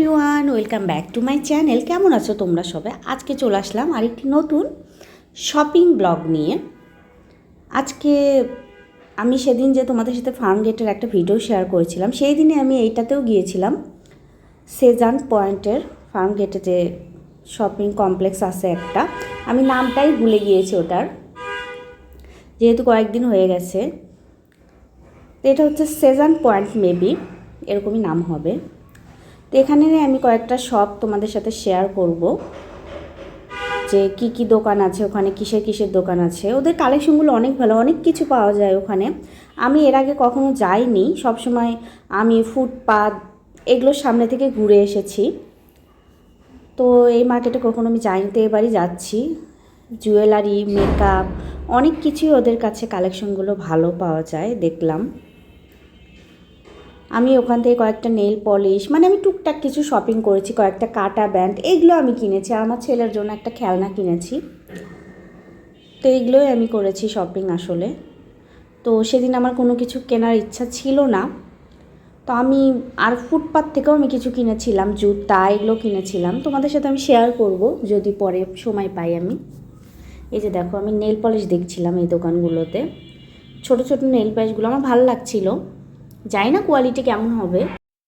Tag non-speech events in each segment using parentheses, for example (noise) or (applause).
Everyone, welcome back to my channel. কেমন আছো তোমরা সবাই? আজকে চলে আসলাম আরেকটি নতুন শপিং ব্লগ নিয়ে। আজকে আমি সেদিন যে তোমাদের সাথে ফার্ম গেটের একটা ভিডিও শেয়ার করেছিলাম, সেই দিনে আমি এইটাতেও গিয়েছিলাম। সেজান পয়েন্টের ফার্ম গেটে যে শপিং কমপ্লেক্স আছে একটা, আমি নামটাই ভুলে গিয়েছি ওটার। যেহেতু কয়েকদিন হয়ে গেছে। এটা হচ্ছে সেজান পয়েন্ট মেবি, এরকমই নাম হবে। তো এখানে আমি কয়েকটা শপ তোমাদের সাথে শেয়ার করব। যে কি কি দোকান আছে, ওখানে কিসের কিসের দোকান আছে। ওদের কালেকশনগুলো অনেক ভালো, অনেক কিছু পাওয়া যায় ওখানে। আমি এর আগে কখনো যাইনি, সবসময় আমি ফুটপাত এগুলোর সামনে থেকে ঘুরে এসেছি। তো এই মার্কেটে কখনো আমি যাইনি, তো এবারই যাচ্ছি। জুয়েলারি মেকআপ অনেক কিছুই ওদের কাছে কালেকশনগুলো ভালো পাওয়া যায়, দেখলাম। আমি ওখান থেকে কয়েকটা নেল পলিশ মানে আমি টুকটাক কিছু শপিং করেছি, কয়েকটা কাটা ব্যান্ড এগুলো আমি কিনেছি, আর আমার ছেলের জন্য একটা খেলনা কিনেছি। তো এইগুলোই আমি করেছি শপিং আসলে। তো সেদিন আমার কোনো কিছু কেনার ইচ্ছা ছিল না। তো আমি আর ফুটপাথ থেকেও আমি কিছু কিনেছিলাম, জুতা এগুলো কিনেছিলাম। তোমাদের সাথে আমি শেয়ার করব, যদি পরে সময় পাই আমি। এই যে দেখো, আমি নেল পলিশ দেখছিলাম এই দোকানগুলোতে। ছোট ছোট নেল পলিশগুলো আমার ভালো লাগছিল। জানি না কোয়ালিটি কেমন হবে,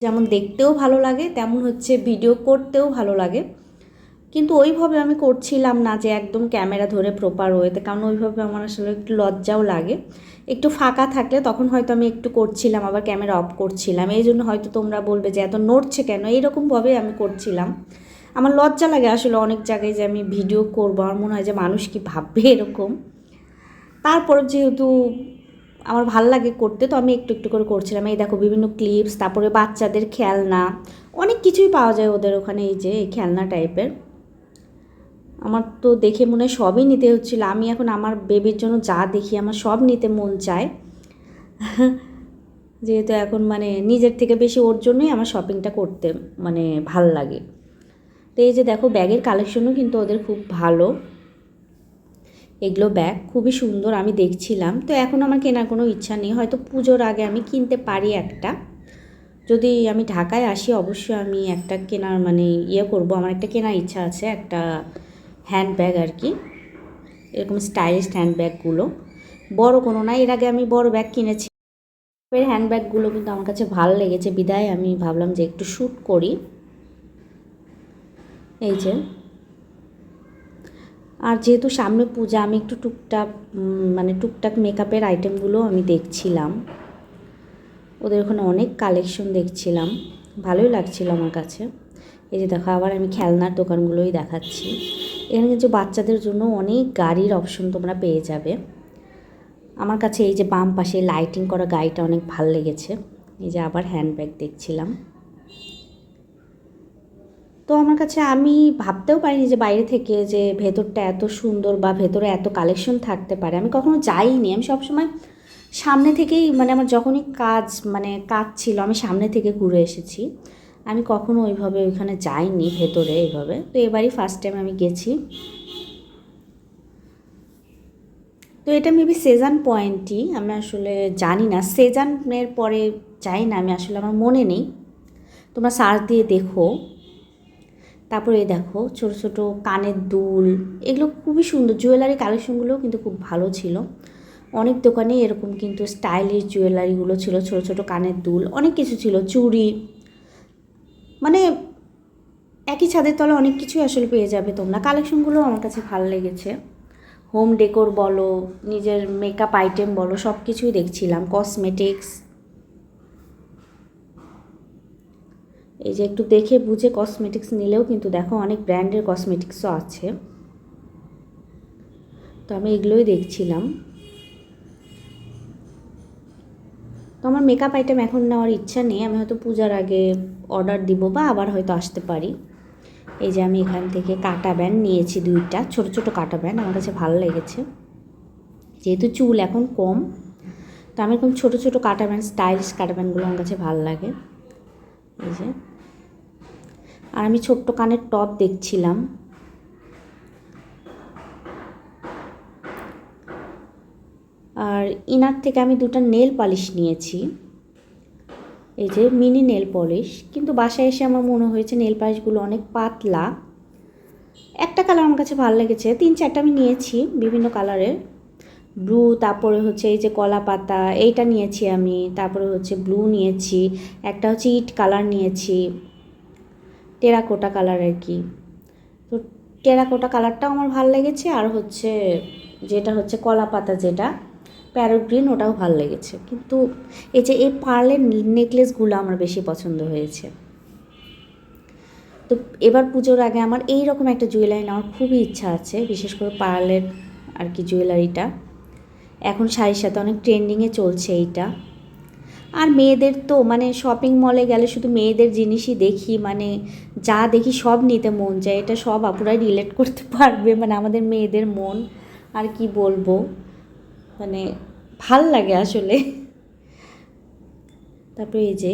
যেমন দেখতেও ভালো লাগে, তেমন হচ্ছে ভিডিও করতেও ভালো লাগে। কিন্তু ওইভাবে আমি করছিলাম না যে একদম ক্যামেরা ধরে প্রপার ওয়েতে, কারণ ওইভাবে আমার আসলে একটু লজ্জাও লাগে। একটু ফাঁকা থাকলে তখন হয়তো আমি একটু করছিলাম, আবার ক্যামেরা অফ করছিলাম। এই জন্য হয়তো তোমরা বলবে যে এত নড়ছে কেন? এইরকমভাবে আমি করছিলাম। আমার লজ্জা লাগে আসলে অনেক জায়গায় যে আমি ভিডিও করব, আমার মনে হয় যে মানুষ কি ভাববে এরকম। তারপর যেহেতু আমার ভালো লাগে করতে, তো আমি একটু একটু করে করছিলাম। এই দেখো বিভিন্ন ক্লিপস তারপরে বাচ্চাদের খেলনা, অনেক কিছুই পাওয়া যায় ওদের ওখানে, এই যে এই খেলনা টাইপের আমার তো দেখে মনে হয় সবই নিতে হচ্ছিল। আমি এখন আমার বেবির জন্য যা দেখি, আমার সব নিতে মন চায়। (laughs) যেহেতু এখন মানে নিজের থেকে বেশি ওর জন্যই আমার শপিংটা করতে মানে ভালো লাগে। তো এই যে দেখো ব্যাগের কালেকশনও কিন্তু ওদের খুব ভালো। এগুলো ব্যাগ খুবই সুন্দর, আমি দেখছিলাম। তো এখন আমার কেনার কোনো ইচ্ছা নেই, হয়তো পুজোর আগে আমি কিনতে পারি একটা। যদি আমি ঢাকায় আসি, অবশ্যই আমি একটা কেনার মানে ইয়ে করব। আমার একটা কেনার ইচ্ছা আছে, একটা হ্যান্ড ব্যাগ আর কি। এরকম স্টাইলিশ হ্যান্ড ব্যাগগুলো বড় কোনো না, এর আগে আমি বড় ব্যাগ কিনেছি। হ্যান্ড ব্যাগগুলো কিন্তু আমার কাছে ভালো লেগেছে। বিদায়, আমি ভাবলাম যে একটু শ্যুট করি। এই যে। আর যেহেতু সামনে পূজা, আমি একটু টুকটাক মানে টুকটাক মেকআপের আইটেমগুলো আমি দেখছিলাম। ওদের ওখানে অনেক কালেকশন দেখছিলাম। ভালোই লাগছিল আমার কাছে। এই যে দেখো, আবার আমি খেলনার দোকানগুলোই দেখাচ্ছি। এখানে কিন্তু বাচ্চাদের জন্য অনেক গাড়ির অপশন তোমরা পেয়ে যাবে। আমার কাছে এই যে বাম পাশে লাইটিং করা গাড়িটা অনেক ভালো লেগেছে। এই যে আবার হ্যান্ডব্যাগ দেখছিলাম। তো আমার কাছে আমি ভাবতেও পারিনি যে বাইরে থেকে যে ভেতরটা এত সুন্দর বা ভেতরে এত কালেকশন থাকতে পারে। আমি কখনো যাইনি। আমি সবসময় সামনে থেকেই মানে আমার যখনই কাজ মানে কাজ ছিল, আমি সামনে থেকে ঘুরে এসেছি। আমি কখনো ওইভাবে ওইখানে যাইনি, ভেতরে এইভাবে। তো এবারই ফার্স্ট টাইম আমি গেছি। তো এটা মেবি সেজান পয়েন্টই আমি আসলে জানি না। সেজানের পরে যাই না, আমি আসলে আমার মনে নেই। তোমরা সার্চ দিয়ে দেখো। তারপরে দেখো ছোটো ছোটো কানের দুল, এগুলো খুবই সুন্দর। জুয়েলারি কালেকশনগুলোও কিন্তু খুব ভালো ছিল। অনেক দোকানে এরকম কিন্তু স্টাইলিশ জুয়েলারিগুলো ছিল, ছোটো ছোটো কানের দুল, অনেক কিছু ছিল, চুড়ি। মানে একই ছাদের তলে অনেক কিছুই আসলে পেয়ে যাবে তোমরা। কালেকশনগুলো আমার কাছে ভালো লেগেছে। হোম ডেকোর বলো, নিজের মেকআপ আইটেম বলো সব কিছুই দেখছিলাম। কসমেটিক্স এই যে একটু দেখে বুঝে কসমেটিক্স নিলেও কিন্তু দেখো অনেক ব্র্যান্ডের কসমেটিক্সও আছে। তো আমি এগুলোই দেখছিলাম। তো আমার মেকআপ আইটেম এখন নেওয়ার ইচ্ছা নেই, আমি হয়তো পূজার আগে অর্ডার দিব বা আবার হয়তো আসতে পারি। এই যে আমি এখান থেকে কাটা ব্যান্ড নিয়েছি দুইটা, ছোট ছোট কাটা ব্যান্ড আমার কাছে ভালো লেগেছে। যেহেতু চুল এখন কম, তো আমি এরকম ছোটো ছোটো কাটা ব্যান্ড স্টাইলিশ কাটা ব্যান্ডগুলো আমার কাছে ভালো লাগে। এই যে আর আমি ছোট্ট কানের টপ দেখছিলাম। আর ইনার থেকে আমি দুটো নেল পালিশ নিয়েছি। এই যে মিনি নেল পলিশ। কিন্তু বাসায় এসে আমার মনে হয়েছে নেল পালিশগুলো অনেক পাতলা। একটা কালার আমার কাছে ভালো লেগেছে। তিন চারটা আমি নিয়েছি বিভিন্ন কালারের। ব্লু, তারপরে হচ্ছে এই যে কলা পাতা, এইটা নিয়েছি আমি। তারপরে হচ্ছে ব্লু নিয়েছি। একটা হচ্ছে ইট কালার নিয়েছি। টেরাকোটা কালার আর কি। তো টেরাকোটা কালারটাও আমার ভালো লেগেছে, আর হচ্ছে যেটা হচ্ছে কলা পাতা যেটা, প্যারোট গ্রিন ওটাও ভালো লেগেছে। কিন্তু এই যে এই পার্লের নেকলেসগুলো আমার বেশি পছন্দ হয়েছে। তো এবার পুজোর আগে আমার এই রকম একটা জুয়েলারি নেওয়ার খুবই ইচ্ছা আছে, বিশেষ করে পার্লের আর কি জুয়েলারিটা। এখন শাড়ির সাথে অনেক ট্রেন্ডিংয়ে চলছে এইটা। আর মেয়েদের তো মানে শপিং মলে গেলে শুধু মেয়েদের জিনিসই দেখি মানে যা দেখি সব নিতে মন চায়। এটা সব আপুরাই রিলেট করতে পারবে মানে আমাদের মেয়েদের মন, আর কি বলব? মানে ভালো লাগে আসলে। তারপরে এই যে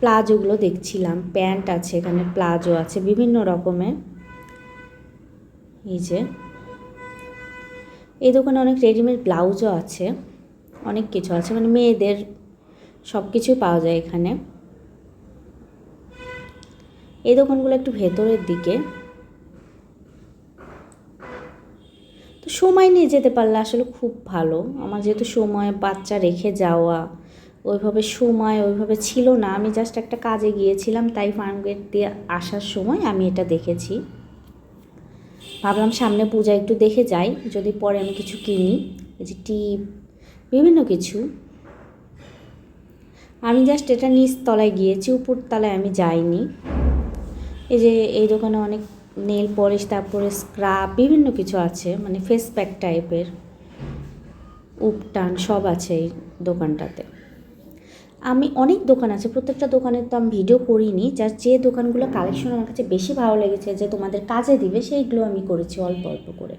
প্লাজোগুলো দেখছিলাম, প্যান্ট আছে, এখানে প্লাজো আছে, বিভিন্ন রকমের। এই যে, এই দোকানে অনেক রেডিমেড ব্লাউজও আছে, অনেক কিছু আছে মানে মেয়েদের সব কিছুই পাওয়া যায় এখানে। এই দোকানগুলো একটু ভেতরের দিকে। তো সময় নিয়ে যেতে পারলে আসলে খুব ভালো। আমার যেহেতু সময়, বাচ্চা রেখে যাওয়া, ওইভাবে সময় ওইভাবে ছিল না। আমি জাস্ট একটা কাজে গিয়েছিলাম, তাই ফার্মগেট দিয়ে আসার সময় আমি এটা দেখেছি। ভাবলাম সামনে পূজা একটু দেখে যাই, যদি পরে আমি কিছু কিনি। এই যে টিপ, বিভিন্ন কিছু। আমি জাস্ট এটা নিচ তলায় গিয়েছি, উপর তলায় আমি যাইনি। এই যে এই দোকানে অনেক নেল পলিশ তারপরে স্ক্রাব বিভিন্ন কিছু আছে মানে ফেস প্যাক টাইপের উপটান সব আছে এই দোকানটাতে। আমি অনেক দোকান আছে, প্রত্যেকটা দোকানের তো আমি ভিডিও করিনি যার যে দোকানগুলো কালেকশন আমার কাছে বেশি ভালো লেগেছে, যে তোমাদের কাজে দিবে, সেইগুলো আমি করেছি অল্প অল্প করে।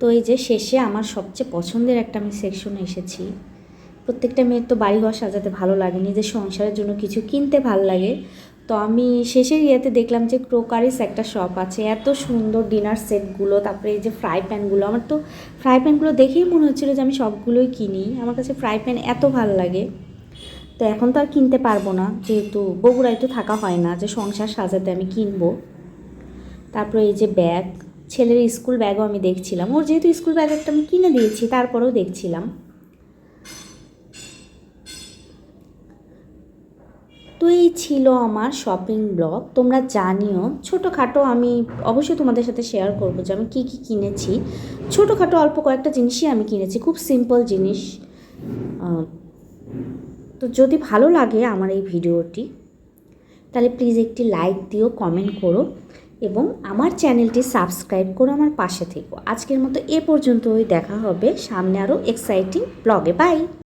তো এই যে শেষে আমার সবচেয়ে পছন্দের একটা আমি সেকশনে এসেছি। প্রত্যেকটা মেয়ের তো বাড়িঘর সাজাতে ভালো লাগে, নিজের সংসারের জন্য কিছু কিনতে ভালো লাগে। তো আমি শেষের ইয়েতে দেখলাম যে ক্রোকারিস একটা শপ আছে, এত সুন্দর ডিনার সেটগুলো তারপরে এই যে ফ্রাই প্যানগুলো আমার তো ফ্রাই প্যানগুলো দেখেই মনে হচ্ছিল যে আমি সবগুলোই কিনি। আমার কাছে ফ্রাই প্যান এত ভালো লাগে। তো এখন তো আর কিনতে পারব না, যেহেতু বগুড়ায় তো থাকা হয় না যে সংসার সাজাতে আমি কিনবো। তারপরে এই যে ব্যাগ ছেলের স্কুল ব্যাগও আমি দেখছিলাম। ওর যেহেতু স্কুল ব্যাগ একটা আমি কিনে দিয়েছি, তারপরেও দেখছিলাম। তো এই ছিল আমার শপিং ব্লগ তোমরা জানিও, ছোটোখাটো আমি অবশ্যই তোমাদের সাথে শেয়ার করব যে আমি কী কী কিনেছি। ছোটোখাটো অল্প কয়েকটা জিনিসই আমি কিনেছি, খুব সিম্পল জিনিস। তো যদি ভালো লাগে আমার এই ভিডিওটি, তাহলে প্লিজ একটি লাইক দিও কমেন্ট করো। এবং আমার চ্যানেলটি সাবস্ক্রাইব করে আমার পাশে থেকো। আজকের মতো এ পর্যন্তই। দেখা হবে সামনে আরও এক্সাইটিং ব্লগে বাই